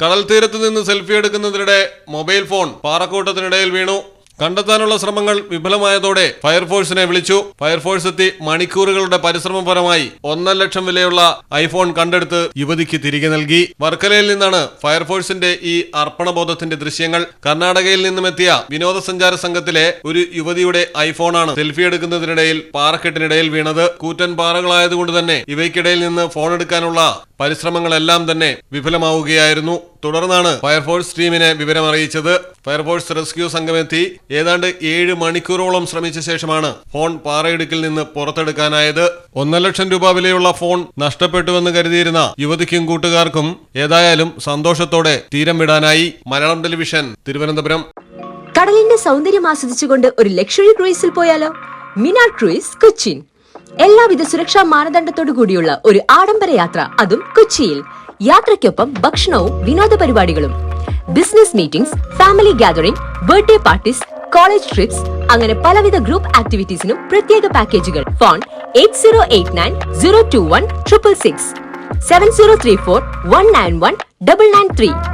കടൽ തീരത്ത് നിന്ന് സെൽഫി എടുക്കുന്നതിനിടെ മൊബൈൽ ഫോൺ പാറക്കൂട്ടത്തിനിടയിൽ വീണു. കണ്ടെത്താനുള്ള ശ്രമങ്ങൾ വിഫലമായതോടെ ഫയർഫോഴ്സിനെ വിളിച്ചു. ഫയർഫോഴ്സ് എത്തി മണിക്കൂറുകളുടെ പരിശ്രമ ഫലമായി ഒന്നര ലക്ഷം വിലയുള്ള ഐഫോൺ കണ്ടെടുത്ത് യുവതിക്ക് തിരികെ നൽകി. വർക്കലയിൽ നിന്നാണ് ഫയർഫോഴ്സിന്റെ ഈ അർപ്പണബോധത്തിന്റെ ദൃശ്യങ്ങൾ. കർണാടകയിൽ നിന്നുമെത്തിയ വിനോദസഞ്ചാര സംഘത്തിലെ ഒരു യുവതിയുടെ ഐഫോണാണ് സെൽഫി എടുക്കുന്നതിനിടയിൽ പാറക്കെട്ടിനിടയിൽ വീണത്. കൂറ്റൻ പാറകളായതുകൊണ്ട് തന്നെ ഇവയ്ക്കിടയിൽ നിന്ന് ഫോൺ എടുക്കാനുള്ള പരിശ്രമങ്ങളെല്ലാം തന്നെ വിഫലമാവുകയായിരുന്നു. തുടർന്നാണ് ഫയർഫോഴ്സ് ടീമിനെ വിവരം അറിയിച്ചത്. ഫയർഫോഴ്സ് റെസ്ക്യൂ സംഘമെത്തി ഏതാണ്ട് ഏഴ് മണിക്കൂറോളം ശ്രമിച്ച ശേഷമാണ് ഫോൺ പാറയിടുക്കിൽ നിന്ന് പുറത്തെടുക്കാനായത്. ഒന്നര ലക്ഷം രൂപ വിലയുള്ള ഫോൺ നഷ്ടപ്പെട്ടുവെന്ന് കരുതിയിരുന്ന യുവതിക്കും കൂട്ടുകാർക്കും ഏതായാലും സന്തോഷത്തോടെ തീരം വിടാനായി. മലയാളം ടെലിവിഷൻ തിരുവനന്തപുരം. കടലിന്റെ സൗന്ദര്യം ആസ്വദിച്ചുകൊണ്ട് ഒരു ലക്ഷറി ക്രൂയിസിൽ പോയാലോ? Mina cruise Cochin. എല്ലാവിധ സുരക്ഷാ മാനദണ്ഡത്തോടു കൂടിയുള്ള ഒരു ആഡംബര യാത്ര അതും കൊച്ചിയിൽ. യാത്രയ്ക്കൊപ്പം ഭക്ഷണവും വിനോദ പരിപാടികളും. Business meetings family gathering birthday parties college trips അങ്ങനെ പലവിധ ഗ്രൂപ്പ് ആക്ടിവിറ്റീസിനും പ്രത്യേക പാക്കേജുകൾ. Phone eight zero eight nine zero two one triple six. Seven zero three four one nine one double nine three.